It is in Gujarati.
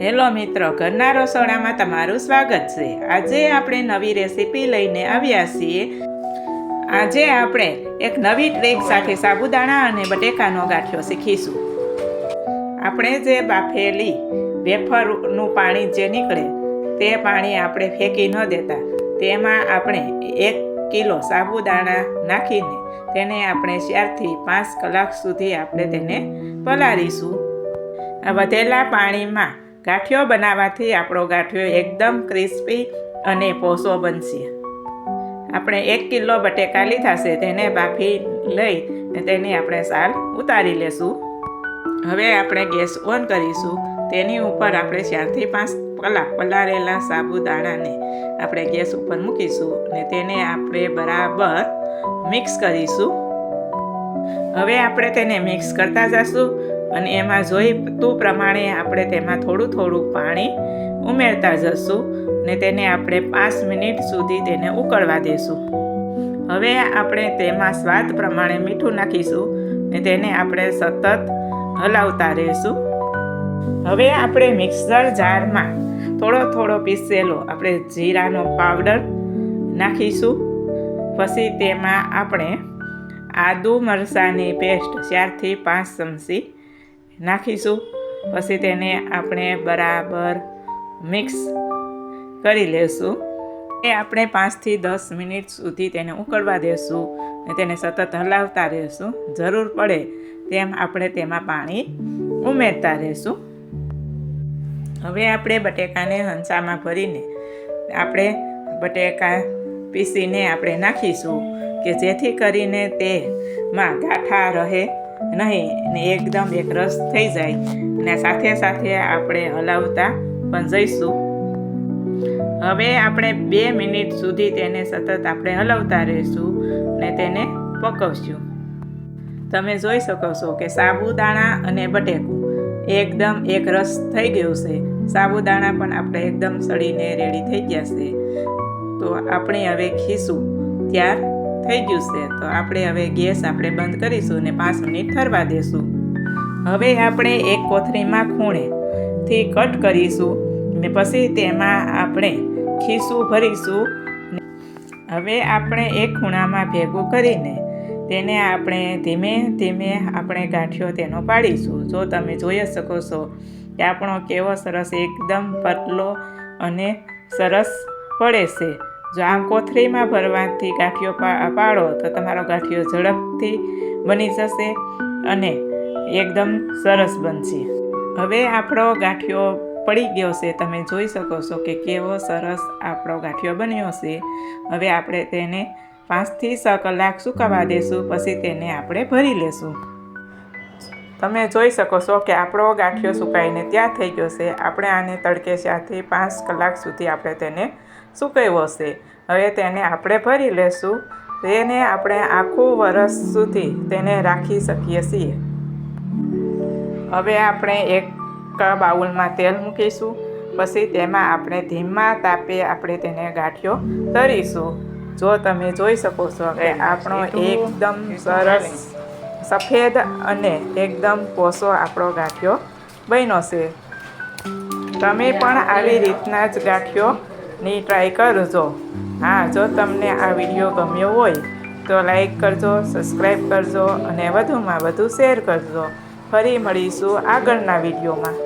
હેલો મિત્રો, ઘરના રસોડામાં તમારું સ્વાગત છે. આજે આપણે નવી રેસીપી લઈને આવ્યા છીએ. આજે આપણે એક નવી ટ્રેક સાથે સાબુદાણા અને બટેકાનો ગાંઠિયો શીખીશું. આપણે જે બાફેલી વેફરનું પાણી જે નીકળે, તે પાણી આપણે ફેંકી ન દેતા. તેમાં આપણે એક કિલો સાબુદાણા નાખીને તેને આપણે ચારથી પાંચ કલાક સુધી આપણે તેને પલાળીશું. વધેલા પાણીમાં ગાંઠિયો બનાવવાથી આપણો ગાંઠિયો એકદમ ક્રિસ્પી અને પોસો બનશે. આપણે એક કિલો બટેકા લીધા છે, તેને બાફી લઈ અને તેની આપણે સાલ ઉતારી લેશું. હવે આપણે ગેસ ઓન કરીશું. તેની ઉપર આપણે ચારથી પાંચ કલાક પલાળેલા સાબુદાણાને આપણે ગેસ ઉપર મૂકીશું અને તેને આપણે બરાબર મિક્સ કરીશું. હવે આપણે તેને મિક્સ કરતા જશું. અને એમાં જોઈતું પ્રમાણે આપણે તેમાં થોડું થોડું પાણી ઉમેરતા જશું ને તેને આપણે પાંચ મિનિટ સુધી તેને ઉકળવા દેશું. હવે આપણે તેમાં સ્વાદ પ્રમાણે મીઠું નાખીશું ને તેને આપણે સતત હલાવતા રહીશું. હવે આપણે મિક્સર જારમાં થોડો થોડો પીસેલો આપણે જીરાનો પાવડર નાખીશું. પછી તેમાં આપણે આદુ મરસાની પેસ્ટ ચારથી પાંચ ચમચી નાખીશું. પછી તેને આપણે બરાબર મિક્સ કરી લેશું. એ આપણે પાંચથી દસ મિનિટ સુધી તેને ઉકળવા દેશું ને તેને સતત હલાવતા રહેશું. જરૂર પડે તેમ આપણે તેમાં પાણી ઉમેરતા રહેશું. હવે આપણે બટેકાને હંસામાં ભરીને આપણે બટેકા પીસીને આપણે નાખીશું કે જેથી કરીને તેમાં ગાંઠા રહે. નહીં, ને એકદમ એક રસ થઈ જાય. અને સાથે સાથે આપણે હલાવતા પણ જઈશું. હવે આપણે બે મિનિટ સુધી તેને સતત આપણે હલાવતા રહીશું ને તેને પકવશું. તમે જોઈ શકો છો કે સાબુદાણા અને બટેકું એકદમ એક રસ થઈ ગયું છે. સાબુદાણા પણ આપણે એકદમ સળીને રેડી થઈ ગયા છે. તો આપણે હવે ખીસું. ત્યાર થઈ ગયું છે. તો આપણે હવે ગેસ આપણે બંધ કરીશું અને પાંચ મિનિટ ઠરવા દેશું. હવે આપણે એક કોથળીમાં ખૂણેથી કટ કરીશું ને પછી તેમાં આપણે ખીસું ભરીશું. હવે આપણે એક ખૂણામાં ભેગું કરીને તેને આપણે ધીમે ધીમે આપણે ગાંઠિયો તેનો પાડીશું. જો તમે જોઈ શકો છો કે આપણો કેવો સરસ એકદમ પતલો અને સરસ પડે છે. જો આમ કોથળીમાં ભરવાથી ગાંઠિયો પાડો તો તમારો ગાંઠિયો ઝડપથી બની જશે અને એકદમ સરસ બનશે. હવે આપણો ગાંઠિયો પડી ગયો છે. તમે જોઈ શકો છો કે કેવો સરસ આપણો ગાંઠિયો બન્યો છે. હવે આપણે તેને પાંચથી છ કલાક સુકાવા દેશું, પછી તેને આપણે ભરી લેશું. તમે જોઈ શકો છો કે આપણો ગાંઠિયો સુકાઈને ત્યાં થઈ ગયો છે. આપણે આને તડકે ચારથી પાંચ કલાક સુધી આપણે તેને સુકાવ્યો છે. હવે તેને આપણે ભરી લેશું. તેને આપણે આખું વરસ સુધી તેને રાખી શકીએ છીએ. હવે આપણે એક બાઉલમાં તેલ મૂકીશું. પછી તેમાં આપણે ધીમા તાપે આપણે તેને ગાંઠિયો તરીશું જો તમે જોઈ શકો છો કે આપણો એકદમ સરસ સફેદ અને એકદમ કોસો આપણો ગાંઠિયો બન્યો છે. તમે પણ આવી રીતના જ ગાંઠિયોની ટ્રાય કરજો. હા, જો તમને આ વીડિયો ગમ્યો હોય, તો લાઈક કરજો સબસ્ક્રાઈબ કરજો અને વધુમાં વધુ શેર કરજો. ફરી મળીશું આગળના વિડીયોમાં